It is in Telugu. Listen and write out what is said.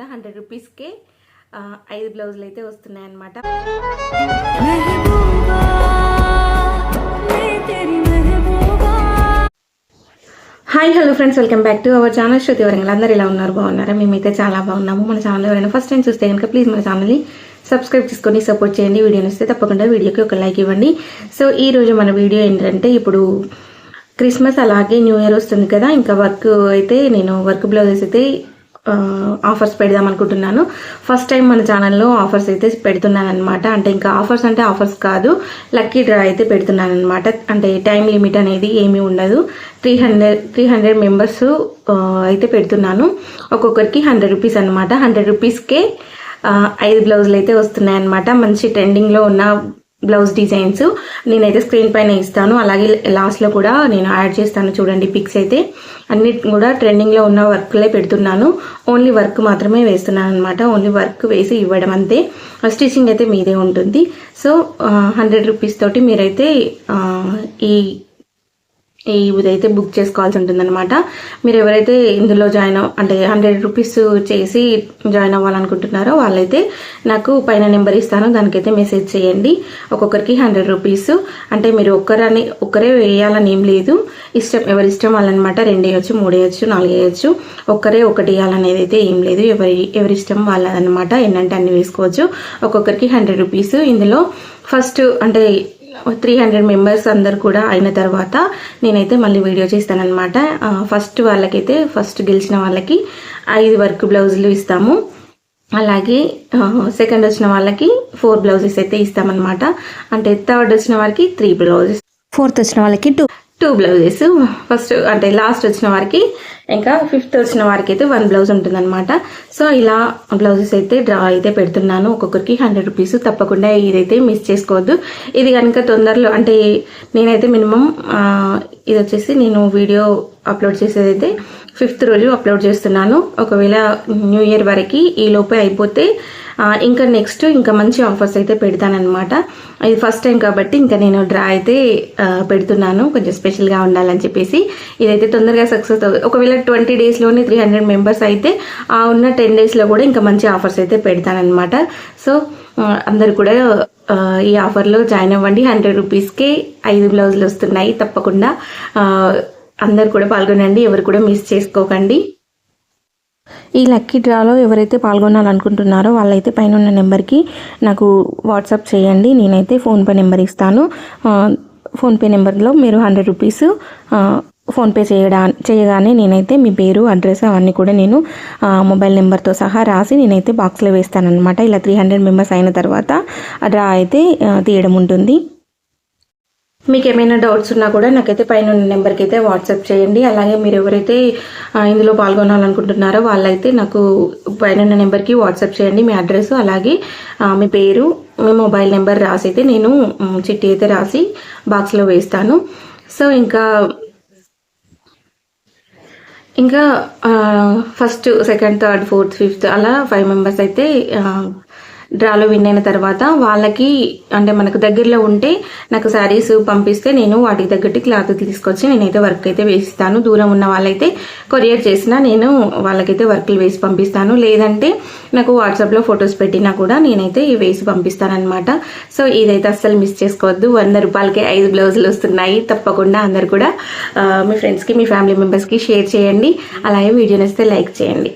అనమాట. హండ్రెడ్ రూపీస్కే ఐదు బ్లౌజులు అయితే వస్తున్నాయన్నమాట. Hi hello friends. Welcome back to our channel. Shruti Warangal అందరు ఇలా ఉన్నారు? బాగున్నారా? మేమైతే చాలా బాగున్నాము. మన ఛానల్ ఎవరైనా ఫస్ట్ టైం చూస్తే కనుక ప్లీజ్ మన ఛానల్ని సబ్స్క్రైబ్ చేసుకొని సపోర్ట్ చేయండి. వీడియోని వస్తే తప్పకుండా వీడియోకి ఒక లైక్ ఇవ్వండి. సో ఈ రోజు మన వీడియో ఏంటంటే ఇప్పుడు క్రిస్మస్ అలాగే న్యూ ఇయర్ వస్తుంది కదా. ఇంకా వర్క్ అయితే నేను వర్క్ బ్లౌజెస్ అయితే ఆఫర్స్ పెడదాం అనుకుంటున్నాను. ఫస్ట్ టైం మన ఛానల్లో ఆఫర్స్ అయితే పెడుతున్నాను అనమాట అంటే ఇంకా ఆఫర్స్ అంటే ఆఫర్స్ కాదు. లక్కీ డ్రా అయితే పెడుతున్నాను అనమాట అంటే టైం లిమిట్ అనేది ఏమీ ఉండదు. Three hundred three hundred members అయితే పెడుతున్నాను. ఒక్కొక్కరికి హండ్రెడ్ రూపీస్ అనమాట హండ్రెడ్ రూపీస్కే ఐదు బ్లౌజులు అయితే వస్తున్నాయి అనమాట మంచి ట్రెండింగ్లో ఉన్న బ్లౌజ్ డిజైన్స్ నేనైతే స్క్రీన్ పైన ఇస్తాను. అలాగే లాస్ట్లో కూడా నేను యాడ్ చేస్తాను చూడండి పిక్స్ అయితే. అన్ని కూడా ట్రెండింగ్లో ఉన్న వర్క్లే పెడుతున్నాను. ఓన్లీ వర్క్ మాత్రమే వేస్తున్నాను అనమాట ఓన్లీ వర్క్ వేసి ఇవ్వడం అంతే. స్టిచ్చింగ్ అయితే మీదే ఉంటుంది. సో హండ్రెడ్ రూపీస్ తోటి మీరైతే ఈ ఈ ఇదైతే బుక్ చేసుకోవాల్సి ఉంటుందన్నమాట. మీరు ఎవరైతే ఇందులో జాయిన్ అంటే హండ్రెడ్ రూపీస్ చేసి జాయిన్ అవ్వాలనుకుంటున్నారో వాళ్ళైతే నాకు పైన నెంబర్ ఇస్తాను. దానికైతే మెసేజ్ చేయండి. ఒక్కొక్కరికి హండ్రెడ్ రూపీస్ అంటే మీరు ఒక్కరని ఒక్కరే వేయాలని ఏం లేదు. ఇష్టం ఎవరి ఇష్టం వాళ్ళనమాట రెండు వేయచ్చు మూడు వేయచ్చు నాలుగు వేయచ్చు ఒక్కరే ఒకటి వేయాలనేది అయితే ఏం లేదు. ఎవరి ఎవరి ఇష్టం వాళ్ళదనమాట ఎన్నంటే అన్ని వేసుకోవచ్చు. ఒక్కొక్కరికి హండ్రెడ్ రూపీస్ ఇందులో ఫస్ట్ అంటే త్రీ హండ్రెడ్ మెంబర్స్ అందరు కూడా అయిన తర్వాత నేనైతే మళ్ళీ వీడియో చేస్తానమాట ఫస్ట్ వాళ్ళకైతే ఫస్ట్ గెలిచిన వాళ్ళకి ఐదు వర్క్ బ్లౌజులు ఇస్తాము. అలాగే సెకండ్ వచ్చిన వాళ్ళకి ఫోర్ బ్లౌజెస్ అయితే ఇస్తామన్నమాట. అంటే థర్డ్ వచ్చిన వాళ్ళకి త్రీ బ్లౌజెస్. ఫోర్త్ వచ్చిన వాళ్ళకి టూ టూ బ్లౌజెస్. ఫస్ట్ అంటే లాస్ట్ వచ్చిన వారికి ఇంకా ఫిఫ్త్ వచ్చిన వారికి అయితే వన్ బ్లౌజ్ ఉంటుందన్నమాట. సో ఇలా బ్లౌజెస్ అయితే డ్రా అయితే పెడుతున్నాను. ఒక్కొక్కరికి హండ్రెడ్ రూపీస్. తప్పకుండా ఇదైతే మిస్ చేసుకోవద్దు. ఇది కనుక తొందరలో అంటే నేనైతే మినిమం ఇది వచ్చేసి నేను వీడియో అప్లోడ్ చేసేదైతే ఫిఫ్త్ రోజు అప్లోడ్ చేస్తున్నాను. ఒకవేళ న్యూ ఇయర్ వరకు ఈ లోపే అయిపోతే ఇంకా నెక్స్ట్ ఇంకా మంచి ఆఫర్స్ అయితే పెడతానమాట ఇది ఫస్ట్ టైం కాబట్టి ఇంకా నేను డ్రా అయితే పెడుతున్నాను. కొంచెం స్పెషల్గా ఉండాలని చెప్పేసి ఇదైతే తొందరగా సక్సెస్ అవుతుంది. ఒకవేళ ట్వంటీ డేస్లోనే త్రీ హండ్రెడ్ మెంబర్స్ అయితే ఆ ఉన్న టెన్ డేస్లో కూడా ఇంకా మంచి ఆఫర్స్ అయితే పెడతానమాట సో అందరు కూడా ఈ ఆఫర్లో జాయిన్ అవ్వండి. హండ్రెడ్ రూపీస్కే ఐదు బ్లౌజులు వస్తున్నాయి తప్పకుండా. అందరు కూడా పాల్గొనండి ఎవరు కూడా మిస్ చేసుకోకండి. ఈ లక్కీ డ్రాలో ఎవరైతే పాల్గొనాలనుకుంటున్నారో వాళ్ళైతే పైన ఉన్న నెంబర్కి నాకు వాట్సాప్ చేయండి నేనైతే ఫోన్పే నెంబర్ ఇస్తాను. ఫోన్పే నెంబర్లో మీరు హండ్రెడ్ రూపీస్ ఫోన్పే చేయడా చేయగానే నేనైతే మీ పేరు అడ్రస్ అవన్నీ కూడా నేను మొబైల్ నెంబర్తో సహా రాసి నేనైతే బాక్స్లో వేస్తానన్నమాట. ఇలా త్రీ హండ్రెడ్ మెంబర్స్ అయిన తర్వాత ఆ డ్రా అయితే తీయడం ఉంటుంది. మీకు ఏమైనా డౌట్స్ ఉన్నా కూడా నాకైతే పైన ఉన్న నెంబర్కి అయితే వాట్సాప్ చేయండి. అలాగే మీరు ఎవరైతే ఇందులో పాల్గొనాలనుకుంటున్నారో వాళ్ళైతే నాకు పైన ఉన్న నెంబర్కి వాట్సాప్ చేయండి. మీ అడ్రస్ అలాగే మీ పేరు మీ మొబైల్ నెంబర్ రాసి అయితే నేను చిట్టి అయితే రాసి బాక్స్లో వేస్తాను. సో ఇంకా ఇంకా first second third fourth fifth అలా ఫైవ్ మెంబర్స్ అయితే డ్రాలో విన్ అయిన తర్వాత వాళ్ళకి అంటే మనకు దగ్గరలో ఉంటే నాకు శారీస్ పంపిస్తే నేను వాటికి తగ్గట్టు క్లాత్ తీసుకొచ్చి నేనైతే వర్క్ అయితే వేసిస్తాను. దూరం ఉన్న వాళ్ళైతే కొరియర్ చేసినా నేను వాళ్ళకైతే వర్క్లు వేసి పంపిస్తాను. లేదంటే నాకు వాట్సాప్లో ఫొటోస్ పెట్టినా కూడా నేనైతే వేసి పంపిస్తాను అనమాట సో ఇదైతే అస్సలు మిస్ చేసుకోవద్దు. వంద రూపాయలకి ఐదు బ్లౌజులు వస్తున్నాయి. తప్పకుండా అందరు కూడా మీ ఫ్రెండ్స్కి మీ ఫ్యామిలీ మెంబర్స్కి షేర్ చేయండి. అలాగే వీడియో నచ్చితే లైక్ చేయండి.